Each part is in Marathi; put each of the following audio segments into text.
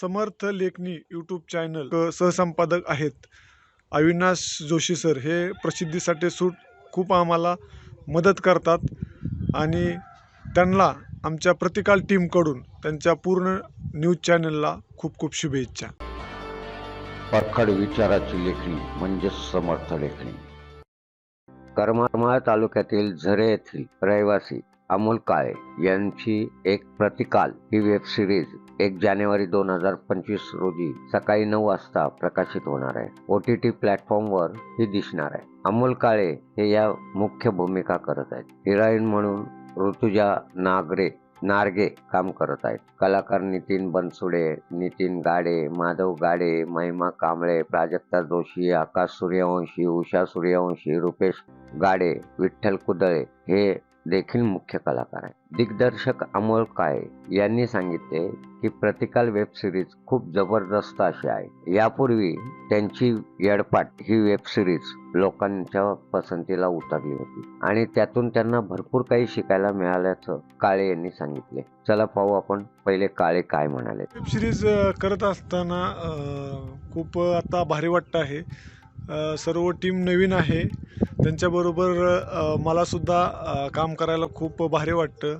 समर्थ लेखनी यूट्यूब चॅनल सहसंपादक आहेत. अविनाश जोशी सर हे प्रसिद्धीसाठी सूट खूप आम्हाला मदत करतात आणि त्यांना आमच्या प्रतिकाल टीमकडून त्यांच्या पूर्ण न्यूज चॅनलला खूप खूप शुभेच्छा. परखड विचाराची लेखणी म्हणजे समर्थ लेखणी. करमाळ तालुक्यातील झरे येथील रहिवासी अमोल काळे यांची एक प्रतिकाल ही वेब सिरीज एक जानेवारी दोन हजार पंचवीस रोजी सकाळी नऊ वाजता प्रकाशित होणार आहे. ओ टी टी प्लॅटफॉर्मवर ही दिसणार आहे. अमोल काळे हे या मुख्य भूमिका करत आहेत. हिरोईन म्हणून ऋतुजा नागरे नारगे काम करत आहेत. कलाकार नितीन बनसुडे नितीन गाडे माधव गाडे महिमा कांबळे प्राजक्ता जोशी आकाश सूर्यवंशी उषा सूर्यवंशी रुपेश गाडे विठ्ठल कुदळे हे देखील मुख्य कलाकार आहेत. दिग्दर्शक अमोल काळे यांनी सांगितले की प्रतिकाल वेब सिरीज खूप जबरदस्त अशी आहे. यापूर्वी त्यांची येडपाट ही वेब सिरीज लोकांच्या पसंतीला उतरली होती आणि त्यातून त्यांना भरपूर काही शिकायला मिळाल्याचं काळे यांनी सांगितले. चला पाहू आपण पहिले काळे काय म्हणाले. वेब सिरीज करत असताना खूप आता भारी वाटतं आहे. सर्व टीम नवीन आहे. त्यांच्याबरोबर मलासुद्धा काम करायला खूप भारी वाटतं.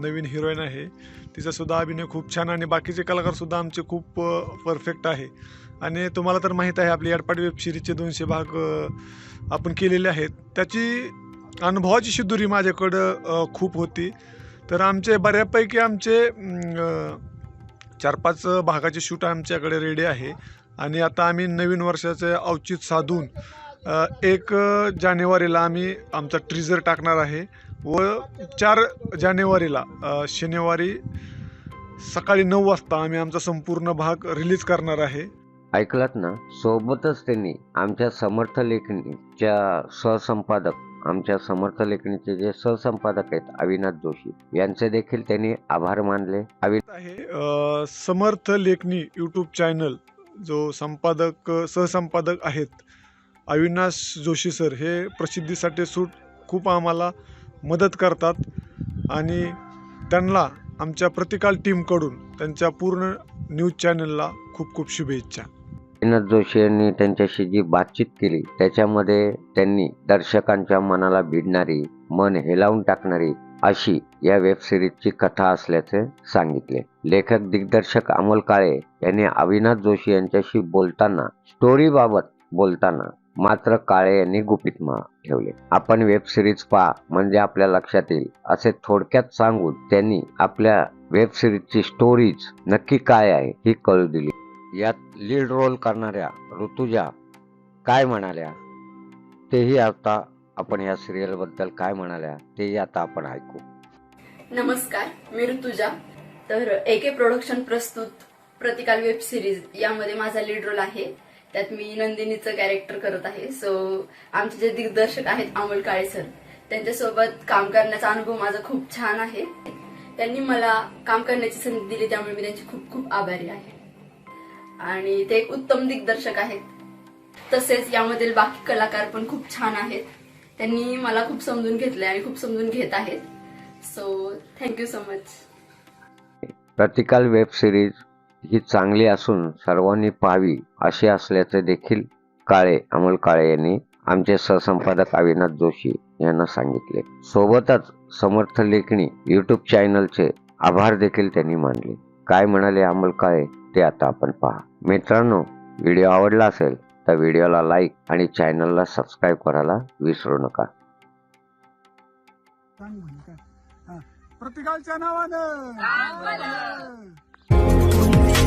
नवीन हिरोईन आहे. तिचासुद्धा अभिनय खूप छान आणि बाकीचे कलाकारसुद्धा आमचे खूप परफेक्ट आहे. आणि तुम्हाला तर माहीत आहे आपली याडपाट वेब सिरीजचे दोनशे भाग आपण केलेले आहेत. त्याची अनुभवाची शिदुरी माझ्याकडं खूप होती. तर आमचे बऱ्यापैकी आमचे चार पाच भागाचे शूट आमच्याकडे रेडी आहे. आणि आता आम्ही नवीन वर्षाचे औचित साधून एक जानेवारीला आम्ही आमचा ट्रिझर टाकणार आहे व चार जानेवारीला शनिवारी सकाळी नऊ वाजता आम्ही आमचा संपूर्ण भाग रिलीज करणार आहे. ऐकलात ना? सोबतच त्यांनी आमच्या समर्थ लेखनीच्या सहसंपादक आमच्या समर्थ लेखनीचे जे सहसंपादक आहेत अविनाश जोशी यांचे देखील त्यांनी आभार मानले. आहे समर्थ लेखनी यूट्यूब चॅनल जो संपादक सहसंपादक आहेत अविनाश जोशी सर हे प्रसिद्धीसाठी सूट खूप आम्हाला मदत करतात आणि त्यांना आमच्या प्रतिकाल टीमकडून त्यांच्या पूर्ण न्यूज चॅनलला खूप खूप शुभेच्छा. अविनाश जोशी यांनी त्यांच्याशी जी बातचीत केली त्याच्यामध्ये त्यांनी दर्शकांच्या मनाला भिडणारी मन हेलावून टाकणारी अशी या वेबसिरीजची कथा असल्याचे सांगितले. लेखक दिग्दर्शक अमोल काळे यांनी अविनाश जोशी यांच्याशी बोलताना स्टोरीबाबत बोलताना मात्र काळे यांनी गुपित मा ठेवले. आपण वेब सिरीज पहा म्हणजे आपल्या लक्षात येईल असे थोडक्यात सांगून त्यांनी आपल्या वेब सिरीजची स्टोरीज नक्की काय आहे ही कळू दिली. यात लीड रोल करणाऱ्या ऋतुजा काय म्हणाल्या? तेही आता आपण या सिरियलबद्दल काय म्हणाल्या तेही आता आपण ऐकू. नमस्कार मी ऋतुजा. तर ए के प्रोडक्शन प्रस्तुत प्रतिकाल वेब सिरीज यामध्ये माझा लीड रोल आहे. त्यात मी नंदिनीचं कॅरेक्टर करत आहे. सो आमचे जे दिग्दर्शक आहेत अमोल काळे सर त्यांच्यासोबत काम करण्याचा अनुभव माझा खूप छान आहे. त्यांनी मला काम करण्याची संधी दिली त्यामुळे मी त्यांची खूप खूप आभारी आहे. आणि ते एक उत्तम दिग्दर्शक आहेत. तसेच यामधील बाकी कलाकार पण खूप छान आहेत. त्यांनी मला खूप समजून घेतले आणि खूप समजून घेत आहेत. So thank you so much प्रतिकाल web series ही चांगली असून सर्वांनी पाहावी असे असल्याचे देखील काळे अमोल काळे यांनी आमचे सहसंपादक अविनाश जोशी यांना सांगितले. सोबतच समर्थ लेखणी युट्यूब चॅनलचे आभार देखील त्यांनी मानले. काय म्हणाले अमोल काळे ते आता आपण पहा. मित्रांनो व्हिडिओ आवडला असेल तर व्हिडिओला लाईक आणि चॅनलला सबस्क्राईब करायला विसरू नका. प्रतिकालच्या नावानं.